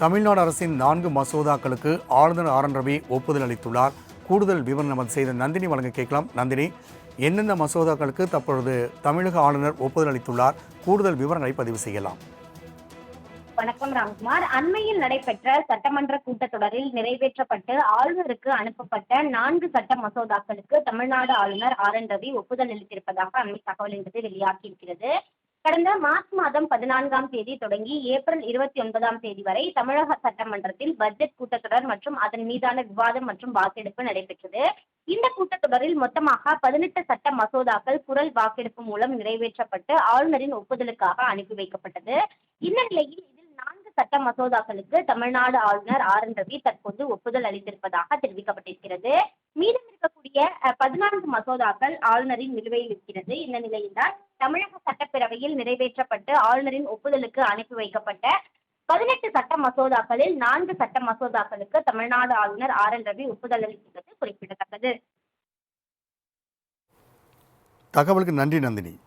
தமிழ்நாடு அரசின் நான்கு மசோதாக்களுக்கு ஆளுநர் ஆர் என் ரவி ஒப்புதல் அளித்துள்ளார். கூடுதல் விவரம் நமது செய்த நந்தினி வழங்க கேட்கலாம். நந்தினி எந்தெந்த மசோதாக்களுக்கு தற்பொழுது தமிழக ஆளுநர் ஒப்புதல் அளித்துள்ளார்? கூடுதல் விவரங்களை பதிவு செய்யலாம். வணக்கம் ராம்குமார். அண்மையில் நடைபெற்ற சட்டமன்ற கூட்டத்தொடரில் நிறைவேற்றப்பட்டு ஆளுநருக்கு அனுப்பப்பட்ட நான்கு சட்ட மசோதாக்களுக்கு தமிழ்நாடு ஆளுநர் ஆர் என் ரவி ஒப்புதல் அளித்திருப்பதாக அண்மை தகவல் என்பது வெளியாகியிருக்கிறது கடந்த மார்ச் மாதம் பதினான்காம் தேதி தொடங்கி ஏப்ரல் இருபத்தி ஒன்பதாம் தேதி வரை தமிழக சட்டமன்றத்தில் பட்ஜெட் கூட்டத்தொடர் மற்றும் அதன் மீதான விவாதம் மற்றும் வாக்கெடுப்பு நடைபெற்றது. இந்த கூட்டத்தொடரில் மொத்தமாக பதினெட்டு சட்ட மசோதாக்கள் குரல் வாக்கெடுப்பு மூலம் நிறைவேற்றப்பட்டு ஆளுநரின் ஒப்புதலுக்காக அனுப்பி வைக்கப்பட்டது. இந்த நிலையில் இதில் நான்கு சட்ட மசோதாக்களுக்கு தமிழ்நாடு ஆளுநர் ஆர் என் ரவி தற்போது ஒப்புதல் அளித்திருப்பதாக தெரிவிக்கப்பட்டிருக்கிறது. மீதம் இருக்க அஹ், பதினான்கு மசோதாக்கள் ஆளுநரின் நிலுவையில் இருக்கிறது. இந்த நிலையில்தான் தமிழக சட்டப்பேரவையில் நிறைவேற்றப்பட்டு ஆளுநரின் ஒப்புதலுக்கு அனுப்பி வைக்கப்பட்ட பதினெட்டு சட்ட மசோதாக்களில் நான்கு சட்ட மசோதாக்களுக்கு தமிழ்நாடு ஆளுநர் ஆர். என். ரவி ஒப்புதல் அளித்துள்ளது குறிப்பிடத்தக்கது. தகவலுக்கு நன்றி நந்தினி.